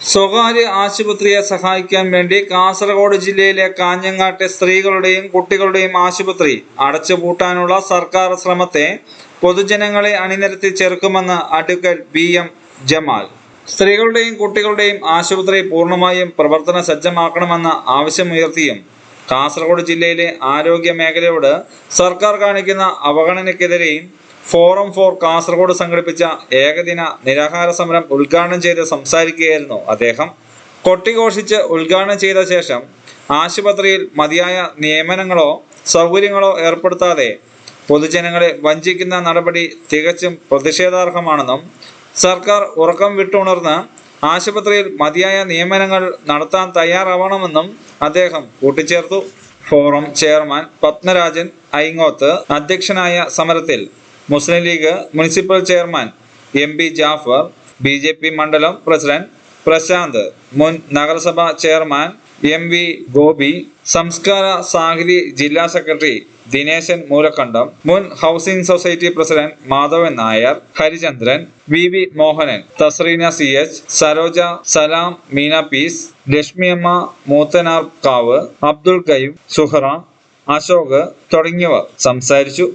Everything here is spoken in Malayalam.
സ്വകാര്യ ആശുപത്രിയെ സഹായിക്കാൻ വേണ്ടി കാസർഗോഡ് ജില്ലയിലെ കാഞ്ഞങ്ങാട്ടെ സ്ത്രീകളുടെയും കുട്ടികളുടെയും ആശുപത്രി അടച്ചുപൂട്ടാനുള്ള സർക്കാർ ശ്രമത്തെ പൊതുജനങ്ങളെ അണിനിരത്തി ചെറുക്കുമെന്ന് അഡ്വക്കേറ്റ് ബി എം ജമാൽ. സ്ത്രീകളുടെയും കുട്ടികളുടെയും ആശുപത്രി പൂർണമായും പ്രവർത്തന സജ്ജമാക്കണമെന്ന ആവശ്യമുയർത്തിയും കാസർഗോഡ് ജില്ലയിലെ ആരോഗ്യ മേഖലയോട് സർക്കാർ കാണിക്കുന്ന അവഗണനയ്ക്കെതിരെയും ഫോറം ഫോർ കാസർഗോഡ് സംഘടിപ്പിച്ച ഏകദിന നിരാഹാര സമരം ഉദ്ഘാടനം ചെയ്ത് സംസാരിക്കുകയായിരുന്നു അദ്ദേഹം. കൊട്ടിഘോഷിച്ച് ഉദ്ഘാടനം ചെയ്ത ശേഷം ആശുപത്രിയിൽ മതിയായ നിയമനങ്ങളോ സൗകര്യങ്ങളോ ഏർപ്പെടുത്താതെ പൊതുജനങ്ങളെ വഞ്ചിക്കുന്ന നടപടി തികച്ചും പ്രതിഷേധാർഹമാണെന്നും സർക്കാർ ഉറക്കം വിട്ടുണർന്ന് ആശുപത്രിയിൽ മതിയായ നിയമനങ്ങൾ നടത്താൻ തയ്യാറാവണമെന്നും അദ്ദേഹം കൂട്ടിച്ചേർത്തു. ഫോറം ചെയർമാൻ പത്മരാജൻ ഐങ്ങോത്ത് അധ്യക്ഷനായ സമരത്തിൽ Muslim League municipal chairman M P Jafar B J P മണ്ഡലം പ്രസിഡന്റ് പ്രശാന്ത് മുൻ നഗരസഭാ ചെയർമാൻ എം വി ഗോപി സംസ്കാര സാഹിതി ജില്ലാ സെക്രട്ടറി ദിനേശൻ മൂലക്കണ്ടം മുൻ housing society president Madhavan Nair Harichandran V V Mohanan Thasreena C H Saroja Salam Meena piece Lakshmiyamma Moothanarkavu Abdul Qayyum Suhara Ashok തുടങ്ങിയവർ സംസാരിച്ചു.